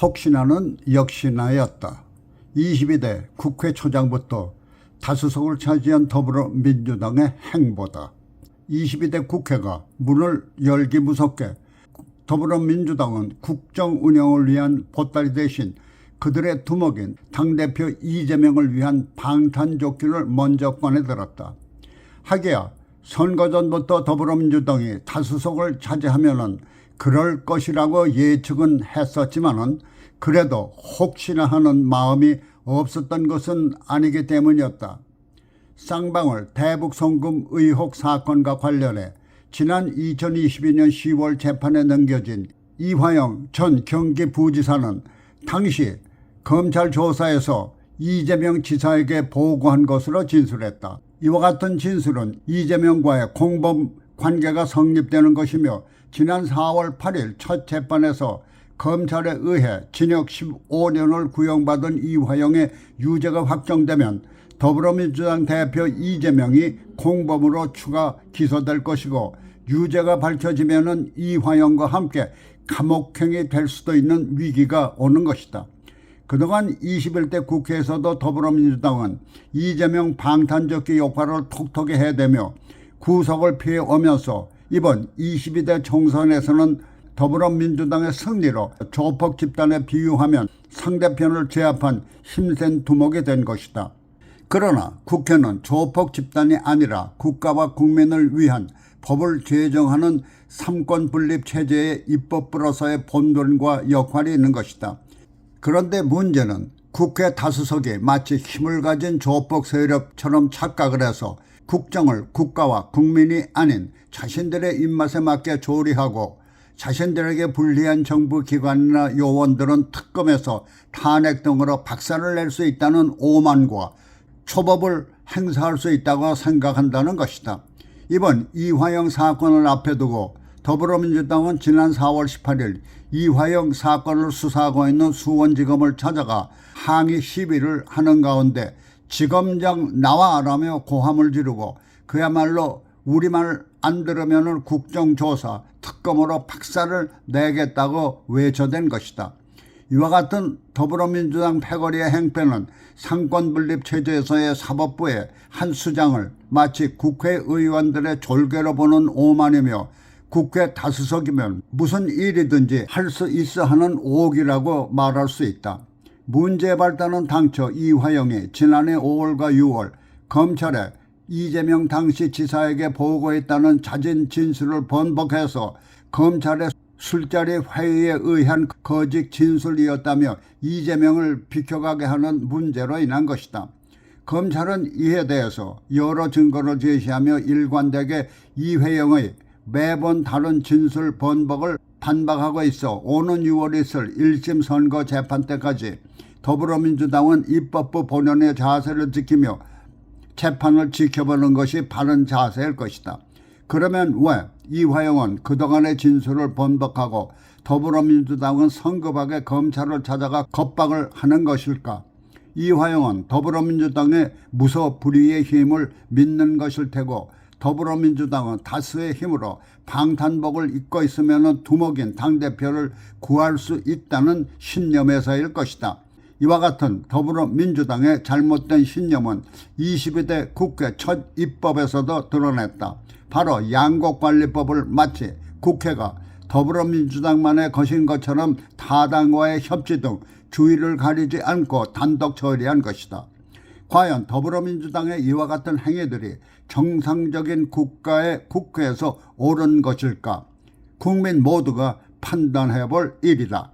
혹시나는 역시나였다. 22대 국회초장부터 다수석을 차지한 더불어민주당의 행보다. 22대 국회가 문을 열기 무섭게 더불어민주당은 국정 운영을 위한 보따리 대신 그들의 두목인 당대표 이재명을 위한 방탄조끼를 먼저 꺼내들었다. 하기야 선거 전부터 더불어민주당이 다수석을 차지하면은 그럴 것이라고 예측은 했었지만은 그래도 혹시나 하는 마음이 없었던 것은 아니기 때문이었다. 쌍방울 대북 송금 의혹 사건과 관련해 지난 2022년 10월 재판에 넘겨진 이화영 전 경기부지사는 당시 검찰 조사에서 이재명 지사에게 보고한 것으로 진술했다. 이와 같은 진술은 이재명과의 공범 관계가 성립되는 것이며 지난 4월 8일 첫 재판에서 검찰에 의해 징역 15년을 구형받은 이화영의 유죄가 확정되면 더불어민주당 대표 이재명이 공범으로 추가 기소될 것이고 유죄가 밝혀지면은 이화영과 함께 감옥행이 될 수도 있는 위기가 오는 것이다. 그동안 21대 국회에서도 더불어민주당은 이재명 방탄조끼 역할을 톡톡히 해대며 구속을 피해오면서 이번 22대 총선에서는 더불어민주당의 승리로 조폭 집단에 비유하면 상대편을 제압한 힘센 두목이 된 것이다. 그러나 국회는 조폭 집단이 아니라 국가와 국민을 위한 법을 제정하는 삼권 분립 체제의 입법부로서의 본분과 역할이 있는 것이다. 그런데 문제는 국회 다수석이 마치 힘을 가진 조폭 세력처럼 착각을 해서 국정을 국가와 국민이 아닌 자신들의 입맛에 맞게 조리하고 자신들에게 불리한 정부 기관이나 요원들은 특검에서 탄핵 등으로 박살을 낼 수 있다는 오만과 초법을 행사할 수 있다고 생각한다는 것이다. 이번 이화영 사건을 앞에 두고 더불어민주당은 지난 4월 18일 이화영 사건을 수사하고 있는 수원지검을 찾아가 항의 시위를 하는 가운데 지검장 나와라며 고함을 지르고 그야말로 우리말 안 들으면 국정조사 특검으로 박살을 내겠다고 외쳐댄 것이다. 이와 같은 더불어민주당 패거리의 행패는 상권분립 체제에서의 사법부의 한 수장을 마치 국회의원들의 졸개로 보는 오만이며 국회 다수석이면 무슨 일이든지 할 수 있어 하는 오기라고 말할 수 있다. 문제 발단은 당초 이화영이 지난해 5월과 6월 검찰에 이재명 당시 지사에게 보고했다는 자진 진술을 번복해서 검찰의 술자리 회의에 의한 거짓 진술이었다며 이재명을 비켜가게 하는 문제로 인한 것이다. 검찰은 이에 대해서 여러 증거를 제시하며 일관되게 이회영의 매번 다른 진술 번복을 반박하고 있어 오는 6월 있을 1심 선거 재판 때까지 더불어민주당은 입법부 본연의 자세를 지키며 재판을 지켜보는 것이 바른 자세일 것이다. 그러면 왜 이화영은 그동안의 진술을 번복하고 더불어민주당은 성급하게 검찰을 찾아가 겁박을 하는 것일까? 이화영은 더불어민주당의 무소 불위의 힘을 믿는 것일 테고 더불어민주당은 다수의 힘으로 방탄복을 입고 있으면 두목인 당대표를 구할 수 있다는 신념에서일 것이다. 이와 같은 더불어민주당의 잘못된 신념은 22대 국회 첫 입법에서도 드러냈다. 바로 양곡관리법을 마치 국회가 더불어민주당만의 것인 것처럼 타당과의 협치 등 주의를 가리지 않고 단독 처리한 것이다. 과연 더불어민주당의 이와 같은 행위들이 정상적인 국가의 국회에서 옳은 것일까? 국민 모두가 판단해 볼 일이다.